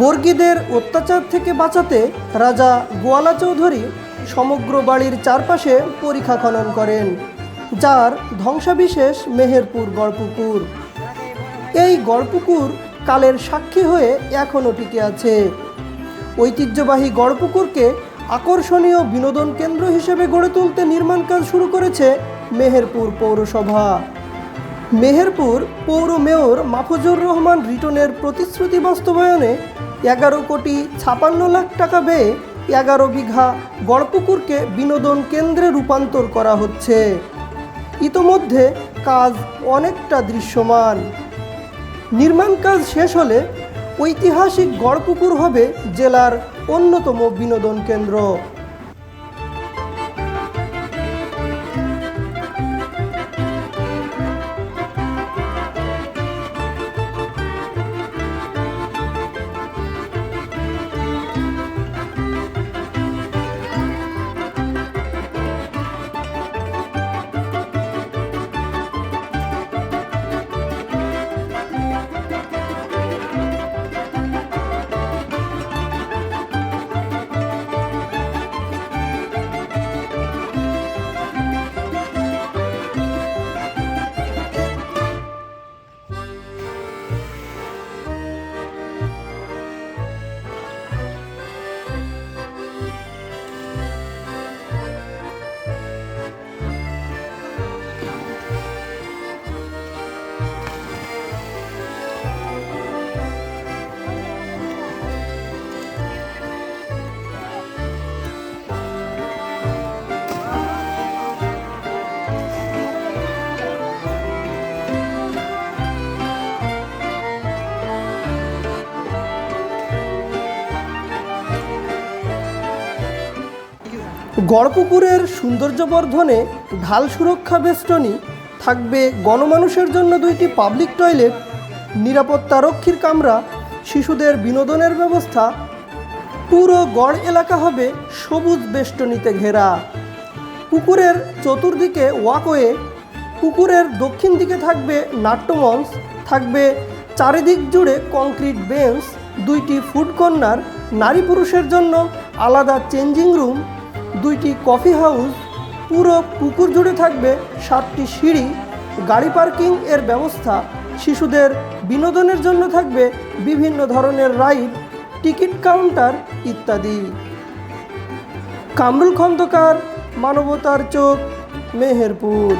বর্গীদের অত্যাচার থেকে বাঁচাতে রাজা গোয়ালা চৌধুরী সমগ্র বাড়ির চারপাশে পরীক্ষা খনন করেন, যার ধ্বংসাবিশেষ মেহেরপুর গড়পুকুর। এই গড়পুকুর কালের সাক্ষী হয়ে এখনও টিকে আছে। ঐতিহ্যবাহী গড়পুকুরকে আকর্ষণীয় বিনোদন কেন্দ্র হিসেবে গড়ে তুলতে নির্মাণ কাজ শুরু করেছে মেহেরপুর পৌরসভা। মেহেরপুর পৌর মেয়র মাহফুজুর রহমান রিটনের প্রতিশ্রুতি বাস্তবায়নে এগারো কোটি ছাপান্ন লাখ টাকা ব্যয়ে এগারো বিঘা গড়পুকুরকে বিনোদন কেন্দ্রে রূপান্তর করা হচ্ছে। ইতোমধ্যে কাজ অনেকটা দৃশ্যমান। নির্মাণ কাজ শেষ হলে ঐতিহাসিক গড়পুকুর হবে জেলার অন্যতম বিনোদন কেন্দ্র। গড়পুকুরের সৌন্দর্যবর্ধনে ঢাল সুরক্ষা বেষ্টনী থাকবে গণমানুষের জন্য দুইটি পাবলিক টয়লেট নিরাপত্তারক্ষীর কামরা, শিশুদের বিনোদনের ব্যবস্থা। পুরো গড় এলাকা হবে সবুজ বেষ্টনীতে ঘেরা। পুকুরের চতুর্দিকে ওয়াকওয়ে পুকুরের দক্ষিণ দিকে থাকবে নাট্যমঞ্চ, থাকবে চারিদিক জুড়ে কংক্রিট বেঞ্চ দুইটি ফুড কর্নার নারী পুরুষের জন্য আলাদা চেঞ্জিং রুম দুইটি কফি হাউস, পুরো পুকুর জুড়ে থাকবে সাতটি সিঁড়ি, গাড়ি পার্কিং এর ব্যবস্থা, শিশুদের বিনোদনের জন্য থাকবে বিভিন্ন ধরনের রাইড, টিকিট কাউন্টার ইত্যাদি। কামরুল খন্দকার, মানবতার চোখ, মেহেরপুর।